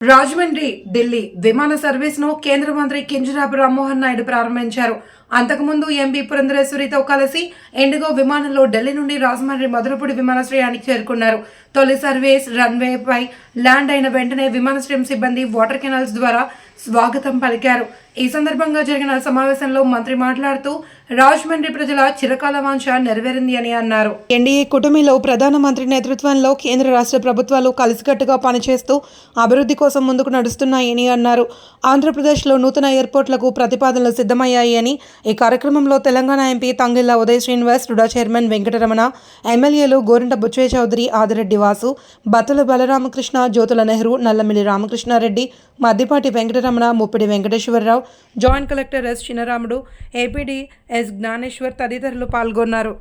రాజమండ్రి ఢిల్లీ విమాన సర్వీస్ను కేంద్ర మంత్రి కింజరాపు రామ్మోహన్ నాయుడు ప్రారంభించారు. అంతకుముందు ఎంపీ పురంధరేశ్వరితో కలిసి ఎండుగో విమానంలో ఢిల్లీ నుండి రాజమండ్రి మధురపూడి విమానాశ్రయానికి చేరుకున్నారు. తొలి సర్వీస్ రన్వేపై ల్యాండ్ అయిన వెంటనే విమానాశ్రయం సిబ్బంది వాటర్ కెనాల్స్ ద్వారా స్వాగతం పలికారు. ఈ సందర్భంగా జరిగిన సమావేశంలో మంత్రి మాట్లాడుతూ రాజమండ్రి ప్రజల చిరకాల వాంఛ నెరవేరింది అని అన్నారు. ఎన్డీఏ కూటమిలో ప్రధానమంత్రి నేతృత్వంలో కేంద్ర రాష్ట్ర ప్రభుత్వాలు కలిసికట్టుగా పనిచేస్తూ అభివృద్ధి కోసం ముందుకు నడుస్తున్నాయని అన్నారు. ఆంధ్రప్రదేశ్లో నూతన ఎయిర్పోర్ట్లకు ప్రతిపాదనలు సిద్ధమయ్యాయని ఈ కార్యక్రమంలో Telangana MP Thangilla Uday Srinivas RUDA chairman Venkataramana ఎమ్మెల్యేలు Gorantla Butchaiah Chowdary Adireddy Vasu Bathula Balaramakrishna Jyothula Nehru Nallamilli Ramakrishna Reddy Maddipati Venkataramana Muppidi Venkateswara Rao joint collector S Chinaramudu APD S Jnaneswar తదితరులు పాల్గొన్నారు.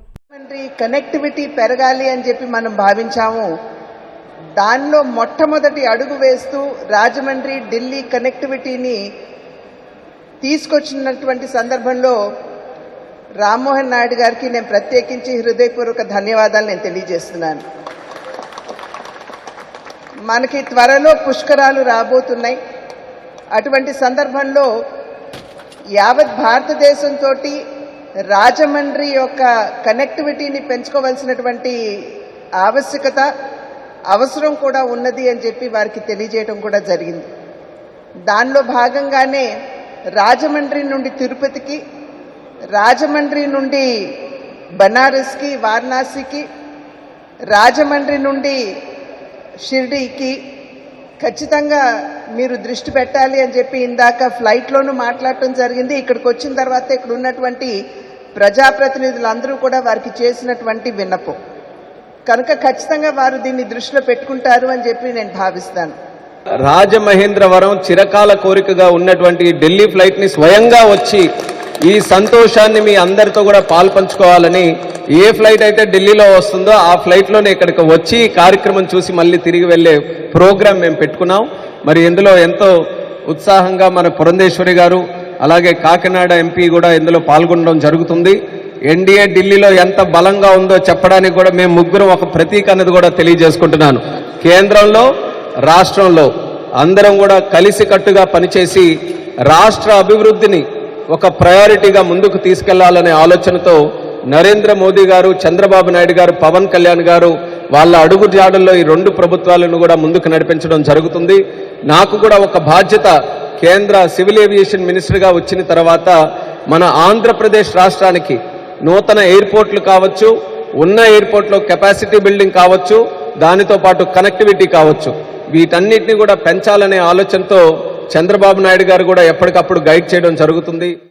Connectivity పెరగాలి అని చెప్పి మనం భావించాము. దానిలో మొట్టమొదటి అడుగు వేస్తూ రాజమండ్రి ఢిల్లీ కనెక్టివిటీని తీసుకొచ్చినటువంటి సందర్భంలో రామ్మోహన్ నాయుడు గారికి నేను ప్రత్యేకించి హృదయపూర్వక ధన్యవాదాలు నేను తెలియజేస్తున్నాను. మనకి త్వరలో పుష్కరాలు రాబోతున్నాయి. అటువంటి సందర్భంలో యావత్ భారతదేశంతో రాజమండ్రి యొక్క కనెక్టివిటీని పెంచుకోవాల్సినటువంటి ఆవశ్యకత అవసరం కూడా ఉన్నది అని చెప్పి వారికి తెలియజేయడం కూడా జరిగింది. దానిలో భాగంగానే రాజమండ్రి నుండి తిరుపతికి రాజమండ్రి నుండి బనారస్కి వారణాసికి రాజమండ్రి నుండి షిర్డీకి ఖచ్చితంగా మీరు దృష్టి పెట్టాలి అని చెప్పి ఇందాక ఫ్లైట్లోనూ మాట్లాడటం జరిగింది. ఇక్కడికి వచ్చిన తర్వాత ఇక్కడ ఉన్నటువంటి ప్రజాప్రతినిధులందరూ కూడా వారికి చేసినటువంటి విన్నపం. కనుక ఖచ్చితంగా వారు దీన్ని దృష్టిలో పెట్టుకుంటారు అని చెప్పి నేను భావిస్తాను. రాజమహేంద్రవరం చిరకాల కోరికగా ఉన్నటువంటి ఢిల్లీ ఫ్లైట్ని స్వయంగా వచ్చి ఈ సంతోషాన్ని మీ అందరితో కూడా పాల్పంచుకోవాలని ఏ ఫ్లైట్ అయితే ఢిల్లీలో వస్తుందో ఆ ఫ్లైట్లోనే ఇక్కడికి వచ్చి ఈ కార్యక్రమం చూసి మళ్ళీ తిరిగి వెళ్ళే ప్రోగ్రాం మేము పెట్టుకున్నాం. మరి ఇందులో ఎంతో ఉత్సాహంగా మన పురంధేశ్వరి గారు అలాగే కాకినాడ ఎంపీ కూడా ఇందులో పాల్గొనడం జరుగుతుంది. ఎన్డీఏ ఢిల్లీలో ఎంత బలంగా ఉందో చెప్పడానికి కూడా మేము ముగ్గురం ఒక ప్రతీక అనేది కూడా తెలియజేసుకుంటున్నాను. కేంద్రంలో రాష్ట్రంలో అందరం కూడా కలిసికట్టుగా పనిచేసి రాష్ట్ర అభివృద్ధిని ఒక ప్రయారిటీగా ముందుకు తీసుకెళ్ళాలనే ఆలోచనతో నరేంద్ర మోదీ గారు చంద్రబాబు నాయుడు గారు పవన్ కళ్యాణ్ గారు వాళ్ళ అడుగు జాడల్లో ఈ రెండు ప్రభుత్వాలను కూడా ముందుకు నడిపించడం జరుగుతుంది. నాకు కూడా ఒక బాధ్యత కేంద్ర సివిల్ ఏవియేషన్ మినిస్టర్గా వచ్చిన తర్వాత మన ఆంధ్రప్రదేశ్ రాష్ట్రానికి నూతన ఎయిర్పోర్ట్లు కావచ్చు ఉన్న ఎయిర్పోర్ట్లో కెపాసిటీ బిల్డింగ్ కావచ్చు దానితో పాటు కనెక్టివిటీ కావచ్చు. వీటన్నిటిని కూడా పెంచాలనే ఆలోచనతో చంద్రబాబు నాయుడు గారు కూడా ఎప్పటికప్పుడు గైడ్ చేయడం జరుగుతుంది.